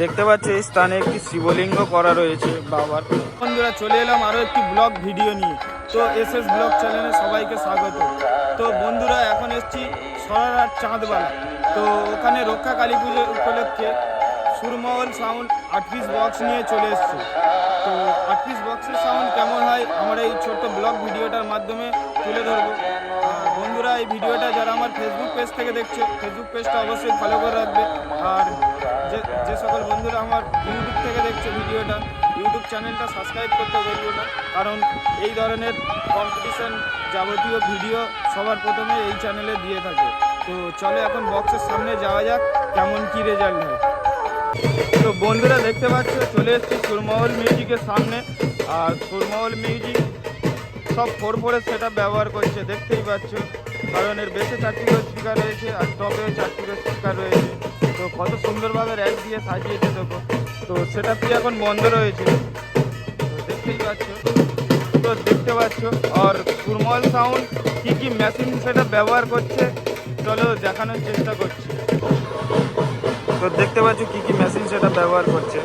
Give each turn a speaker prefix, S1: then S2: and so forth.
S1: দেখতে পাচ্ছ, এই স্থানে একটি শিবলিঙ্গ করা রয়েছে বাবার। বন্ধুরা চলে এলাম আরও একটি ব্লগ ভিডিও নিয়ে। তো এস এস ব্লগ চ্যানেলে সবাইকে স্বাগত। তো বন্ধুরা, এখন এসেছি সরার চাঁদবালা। তো ওখানে রক্ষা কালী পুজো উপলক্ষে সুরমহল সাউন্ড আট পিস বক্স নিয়ে চলে এসছে। তো আট পিস বক্সের সাউন্ড কেমন হয়, আমরা এই ছোট্ট ব্লগ ভিডিওটার মাধ্যমে তুলে ধরবো। বন্ধুরা, এই ভিডিওটা যারা আমার ফেসবুক পেজ থেকে দেখছ ফেসবুক পেজটা অবশ্যই ফলো করে রাখবে। যে যে সকল বন্ধুরা আমার ইউটিউব থেকে দেখছ ভিডিওটা, ইউটিউব চ্যানেলটা সাবস্ক্রাইব করতে বলব না। কারণ এই ধরনের কম্পিটিশন যাবতীয় ভিডিও সবার প্রথমে এই চ্যানেলে দিয়ে থাকে। তো চলো এখন বক্সের সামনে যাওয়া যাক, কেমন কি রেজাল্ট হয়। তো বন্ধুরা দেখতে পাচ্ছ, চলে এসেছি সুরমহল মিউজিকের সামনে। আর সুরমহল মিউজিক সব ফোর ফোরের সেট ব্যবহার করছে, দেখতেই পাচ্ছ। কারণ এর বেসে চারটি করে স্পিকার রয়েছে আর টপেও চারটি করে স্পিকার রয়েছে কত সুন্দরভাবে র্যাক দিয়ে সাজিয়েছে দেখো। তো সেটা তুই এখন বন্ধ রয়েছে। তো দেখতেই পাচ্ছ, তো দেখতে পাচ্ছ, আর সুরমল সাউন্ড কী কী মেশিন সেটা ব্যবহার করছে, চলো দেখানোর চেষ্টা করছি। তো দেখতে পাচ্ছ কী কী মেশিন সেটা ব্যবহার করছে।